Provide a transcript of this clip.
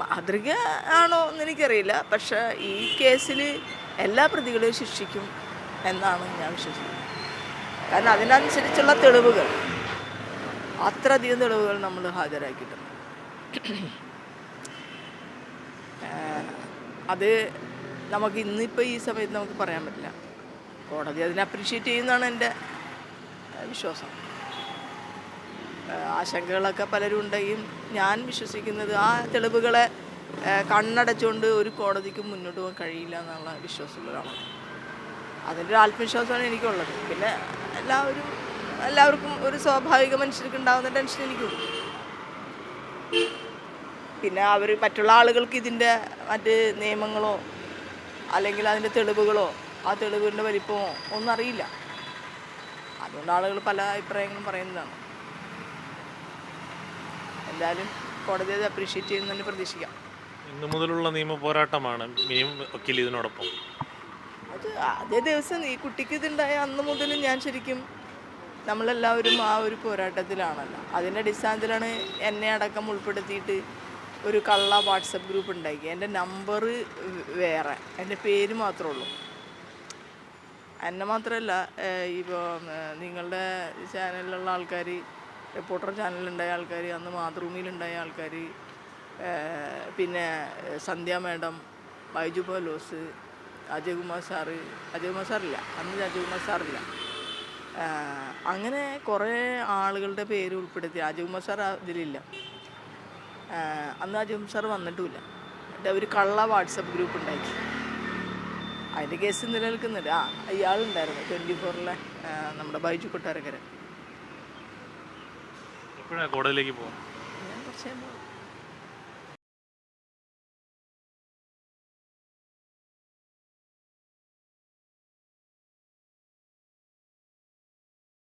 മാതൃക ആണോ എന്ന് എനിക്കറിയില്ല. പക്ഷേ ഈ കേസിൽ എല്ലാ പ്രതികളെയും ശിക്ഷിക്കും എന്നാണ് ഞാൻ വിശ്വസിക്കുന്നത്. കാരണം അതിനനുസരിച്ചുള്ള തെളിവുകൾ അത്രയധികം തെളിവുകൾ നമ്മൾ ഹാജരാക്കിയിട്ടുണ്ട്. അത് നമുക്ക് ഇന്നിപ്പോൾ ഈ സമയത്ത് നമുക്ക് പറയാൻ പറ്റില്ല. കോടതി അതിനെ അപ്രീഷിയേറ്റ് ചെയ്യുന്നതാണ് എന്റെ വിശ്വാസം. ആശങ്കകളൊക്കെ പലരും ഉണ്ടെങ്കിലും ഞാൻ വിശ്വസിക്കുന്നത് ആ തെളിവുകളെ കണ്ണടച്ചുകൊണ്ട് ഒരു കോടതിക്കും മുന്നോട്ട് പോകാൻ കഴിയില്ല എന്നുള്ള വിശ്വാസമുള്ളതാണ് അതിന്റെ ഒരു ആത്മവിശ്വാസമാണ് എനിക്കുള്ളത്. പിന്നെ എല്ലാവരും എല്ലാവർക്കും ഒരു സ്വാഭാവിക മനുഷ്യർക്ക് ഉണ്ടാകുന്ന ടെൻഷൻ എനിക്കുണ്ട് പിന്നെ അവർ മറ്റുള്ള ആളുകൾക്ക് ഇതിന്റെ മറ്റ് നിയമങ്ങളോ അല്ലെങ്കിൽ അതിന്റെ തെളിവുകളോ ആ തെളിവുകളുടെ വലിപ്പമോ ഒന്നും അറിയില്ല. അതുകൊണ്ട് ആളുകൾ പല അഭിപ്രായങ്ങളും പറയുന്നതാണ്. എന്തായാലും കോടതി അത് അപ്രീഷിയേറ്റ് ചെയ്യുന്നതിന് പ്രതീക്ഷിക്കാം. ഇന്നു മുതലുള്ള നിയമ പോരാട്ടമാണ് വക്കീൽ ഇതിനോടൊപ്പം. അത് അതേ ദിവസം ഈ കുട്ടിക്ക് ഇതുണ്ടായ അന്ന് മുതൽ ഞാൻ ശരിക്കും നമ്മളെല്ലാവരും ആ ഒരു പോരാട്ടത്തിലാണല്ലോ. അതിന്റെ അടിസ്ഥാനത്തിലാണ് എന്നെ അടക്കം ഉൾപ്പെടുത്തിയിട്ട് ഒരു കള്ള വാട്സപ്പ് ഗ്രൂപ്പ് ഉണ്ടാക്കി. എന്റെ നമ്പർ വേറെ. എന്റെ പേര് മാത്രമേ ഉള്ളൂ. എന്നെ മാത്രമല്ല ഇപ്പോൾ നിങ്ങളുടെ ചാനലിലുള്ള ആൾക്കാർ റിപ്പോർട്ടർ ചാനലിലുണ്ടായ ആൾക്കാർ അന്ന് മാതൃഭൂമിയിലുണ്ടായ ആൾക്കാർ പിന്നെ സന്ധ്യ മാഡം ബൈജു പോലോസ് അജയകുമാർ സാറ് അജയകുമാർ സാറില്ല അന്ന് അജയകുമാർ സാറില്ല. അങ്ങനെ കുറേ ആളുകളുടെ പേര് ഉൾപ്പെടുത്തി. അജയകുമാർ സാർ അതിലില്ല അന്ന് അജയകുമാർ സാർ വന്നിട്ടുമില്ല ഒരു കള്ള വാട്സപ്പ് ഗ്രൂപ്പ് ഉണ്ടാക്കി. അതിന്റെ കേസ് നിലനിൽക്കുന്നുണ്ട്. ആ ഇയാളുണ്ടായിരുന്നു. ട്വന്റി ഫോറിലെ നമ്മുടെ ബൈജു കൊട്ടാരക്കര എപ്പോഴാണ് കോടതിയിലേക്ക് പോകും ഞാൻ കുറച്ച് കഴിയുമ്പോൾ